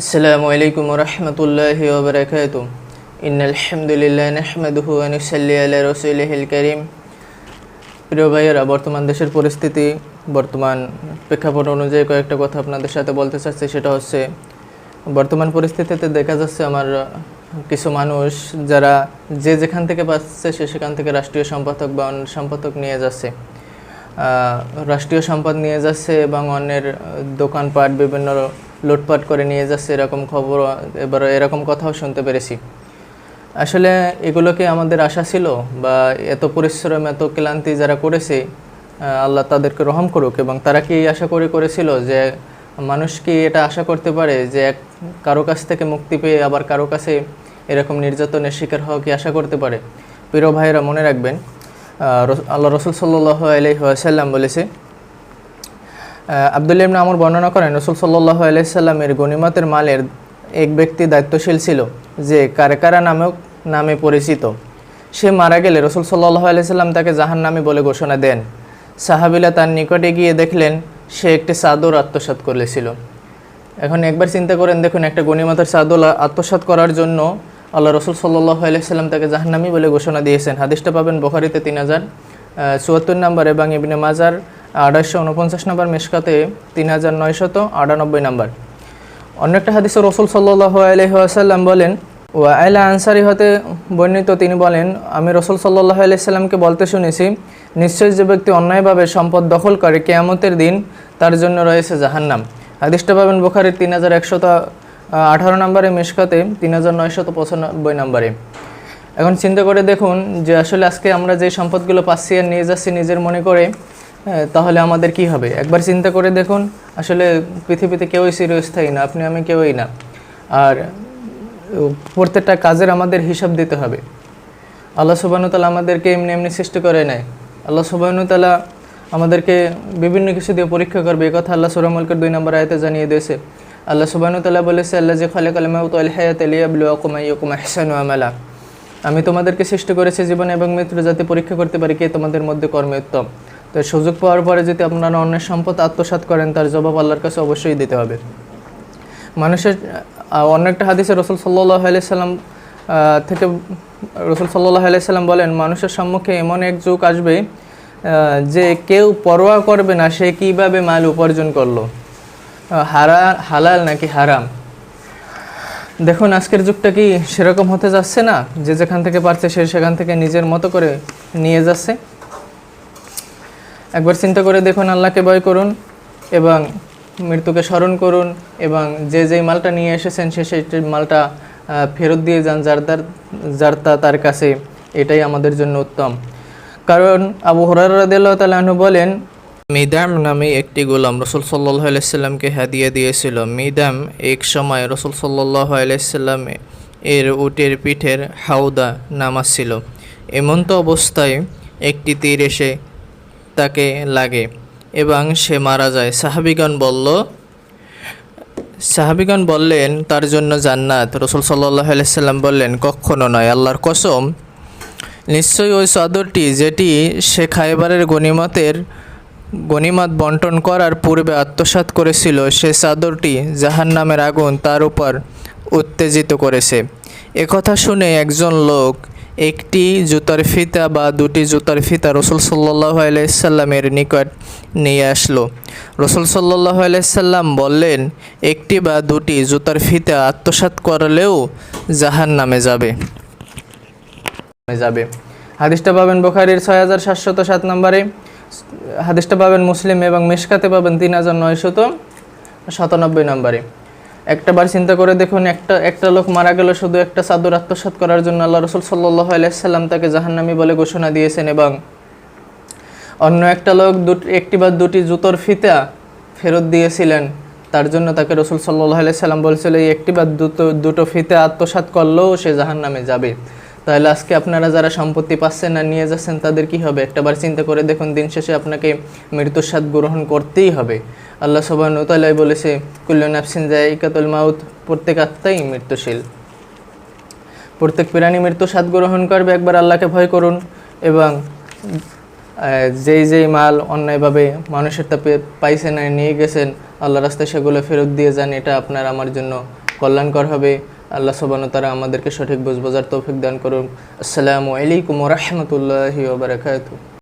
السلام عليكم ورحمة الله وبركاته إن الحمد لله نحمده ونصلي على رسوله الكريم প্রিয় ভাইয়েরা বর্তমান দেশের পরিস্থিতি বর্তমান প্রেক্ষাপট অনুযায়ী কয়েকটা কথা আপনাদের সাথে বলতে চাচ্ছি সেটা হচ্ছে বর্তমান পরিস্থিতিতে দেখা যাচ্ছে আমার কিছু মানুষ যারা যে যেখান থেকে পাচ্ছে সে সেখান থেকে রাষ্ট্রীয় সম্পাদক বা অন্য সম্পাদক নিয়ে যাচ্ছে আহ, রাষ্ট্রীয় সম্পদ নিয়ে যাচ্ছে এবং অন্যের আহ, দোকানপাট বিভিন্ন লুটপাট করে নিয়ে যাচ্ছে, এরকম খবর, এবার এরকম কথাও শুনতে পেরেছি। আসলে এগুলোকে আমাদের আশা ছিল বা এত পরিশ্রম, এত ক্লান্তি যারা করেছে আল্লাহ তাদেরকে রহম করুক এবং তারা কি এই আশা করে করেছিল যে মানুষ কি এটা আশা করতে পারে যে এক কারও কাছ থেকে মুক্তি পেয়ে আবার কারও কাছে এরকম নির্যাতনের শিকার হওয়া কি আশা করতে পারে? প্রিয় ভাইয়েরা, মনে রাখবেন আল্লাহ রসুল সাল্লাহ আলহিহাসাল্লাম বলেছে আবদুল্লাহ ইবনে আমর বর্ণনা করেন, রসুল সাল্লাহ আলাইসাল্লামের গনিমতের মালের এক ব্যক্তি দায়িত্বশীল ছিল যে কারকারা নামক নামে পরিচিত। সে মারা গেলে রসুল সাল্লাহ আলাইসাল্লাম তাকে জাহান নামে বলে ঘোষণা দেন। সাহাবিলা তার নিকটে গিয়ে দেখলেন, সে একটি চাদর আত্মসাৎ করেছিল। এখন একবার চিন্তা করেন, দেখুন, একটা গনিমতের চাদর আত্মসাৎ করার জন্য আল্লাহ রসুল সাল্লাহ আলাইসাল্লাম তাকে জাহান্নামি বলে ঘোষণা দিয়েছেন। হাদিসটা পাবেন বখারিতে তিন হাজার চুয়াত্তর নাম্বার এবং ইবনে মাজার আঠাশশো উনপঞ্চাশ নাম্বার মেশকাতে তিন হাজার নয়শত আটানব্বই নাম্বার। অন্য একটা হাদিসে রসুল সাল্লাহ আলহিহাসাল্লাম বলেন ও আয়লা আনসারি হতে বর্ণিত তিনি বলেন, আমি রসুল সাল্লাহ আলাইসাল্লামকে বলতে শুনেছি, নিশ্চয়ই যে ব্যক্তি অন্যায়ভাবে সম্পদ দখল করে কেয়ামতের দিন তার জন্য রয়েছে জাহান্নাম। হাদিসটা পাবেন বোখারির তিন হাজার একশত আঠারো নম্বরে মেশকাতে তিন হাজার নয়শত পঁচানব্বই নম্বরে। এখন চিন্তা করে দেখুন যে আসলে আজকে আমরা যে সম্পদগুলো পাচ্ছি আর নিয়ে যাচ্ছি নিজের মনে করে তাহলে আমাদের কি হবে? একবার চিন্তা করে দেখুন, আসলে পৃথিবীতে কেউই চিরস্থায়ী না, আপনি, আমি কেউই না। আর প্রত্যেকটা কাজের আমাদের হিসাব দিতে হবে। আল্লাহ সুবাহতালা আমাদেরকে এমনি এমনি সৃষ্টি করে নেয়। আল্লাহ সুবাহতালা আমাদেরকে বিভিন্ন কিছু দিয়ে পরীক্ষা করবে। এই কথা আল্লাহ সুরামুলকের দুই নম্বর আয়তে জানিয়ে দিয়েছে। আল্লাহ সুবাহতাল্লাহ বলেছে আল্লাহ যে খালে কালামাউত আলহায়াত আলিয়াবলুকুমাইকুম আহসানু আমালা। আমি তোমাদেরকে সৃষ্টি করেছি জীবন এবং মৃত্যু যাতে পরীক্ষা করতে পারি কে তোমাদের মধ্যে কর্মে উত্তম। তো সুযোগ পাওয়ার পরে যদি আপনারা অন্যের সম্পদ আত্মসাৎ করেন, তার জবাব আল্লাহর কাছে অবশ্যই দিতে হবে। মানুষের অন্য একটা হাদিসে রসুল সাল্লাহ আলাইসাল্লাম থেকে রসুল সাল্লাহ আলাইসাল্লাম বলেন, মানুষের সম্মুখে এমন এক যুগ আসবে যে কেউ পরোয়া করবে না, সে কীভাবে মাল উপার্জন করল? হারা, হালাল নাকি হারাম? দেখুন, আজকের যুগটা কি সেরকম হতে যাচ্ছে না? যে যেখান থেকে পারছে, সে সেখান থেকে নিজের মতো করে নিয়ে যাচ্ছে। একবার চিন্তা করে দেখুন, আল্লাহকে ভয় করুন এবং মৃত্যুকে স্মরণ করুন এবং যে যেই মালটা নিয়ে এসেছেন, সে সেই মালটা ফেরত দিয়ে যান, যার তার, যার তা তার কাছে। এটাই আমাদের জন্য উত্তম। কারণ আবু হরার বলেন, মিদাম নামে একটি গোলাম রসুল সাল্লাহ আলাইসাল্লামকে হাদিয়া দিয়েছিল। মিদাম এক সময় রসুল সাল্লাহ আলাইসাল্লাম এর উটের পিঠের হাউদা নামাচ্ছিল এমন্ত অবস্থায় একটি তীর এসে তাকে লাগে এবং সে মারা যায়। সাহাবিগণ বলল, সাহাবিগণ বললেন, তার জন্য জান্নাত। রসুল আলাইসাল্লাম বললেন, কখনো নয়, আল্লাহর কসম। নিশ্চয়ই ওই চাদরটি যেটি সে খাইবারের গনিমতের গনিমত বন্টন করার পূর্বে আত্মসাৎ করেছিল, সে চাদরটি জাহান নামের আগুন তার উপর উত্তেজিত করেছে। একথা শুনে একজন লোক একটি জুতার ফিতা বা দুটি জুতার ফিতা রসুল সাল্লাহ আলাইসাল্লামের নিকট নিয়ে আসলো। রসুল সাল্লাহ আলাইসাল্লাম বললেন, একটি বা দুটি জুতার ফিতা আত্মসাৎ করলেও জাহান নামে যাবে যাবে। হাদিসটা পাবেন বোখারির ছয় হাজার সাতশত সাত নম্বরে। হাদিসটা পাবেন মুসলিম এবং মেশকাতে পাবেন তিন হাজার নয়শত সাতানব্বই নম্বরে। একটা বার চিন্তা করে দেখুন, একটা একটা লোক মারা গেল শুধু একটা চাদর আত্মসাত করার জন্য। আল্লাহ রসুল সাল্লাহ আলাইসাল্লাম তাকে জাহান্নামি বলে ঘোষণা দিয়েছেন এবং অন্য একটা লোক দুটি একটি বা দুটি জুতোর ফিতা ফেরত দিয়েছিলেন। তার জন্য তাকে রসুল সাল্লাহ সাল্লাম বলছিল, এই একটি বা দুটো দুটো ফিতে আত্মসাত করলেও সে জাহান্নামে যাবে। তাহলে আজকে আপনারা যারা সম্পত্তি পাচ্ছেন আর নিয়ে যাচ্ছেন, তাদের কি হবে? একটাবার চিন্তা করে দেখুন, দিন শেষে আপনাকে মৃত্যুর স্বাদ গ্রহণ করতেই হবে। আল্লাহ সবান তালাই বলেছে, কুল্লু নাফসিন যায় ইকাতুল মাউত প্রত্যেক আত্মাই মৃত্যুশীল। প্রত্যেক প্রাণী মৃত্যু স্বাদ গ্রহণ করবে, একবার আল্লাহকে ভয় করুন এবং যেই যেই মাল অন্যায়ভাবে মানুষের তাপে পাইছেন আর নিয়ে গেছেন আল্লাহ রাস্তায় সেগুলো ফেরত দিয়ে যান, এটা আপনার আমার জন্য কল্যাণকর হবে। আল্লাহ সবান তারা আমাদেরকে সঠিক বুঝ তৌফিক দান করুন। আসসালামু আলাইকুম রহমতুল্লাহি ওবরাকাতু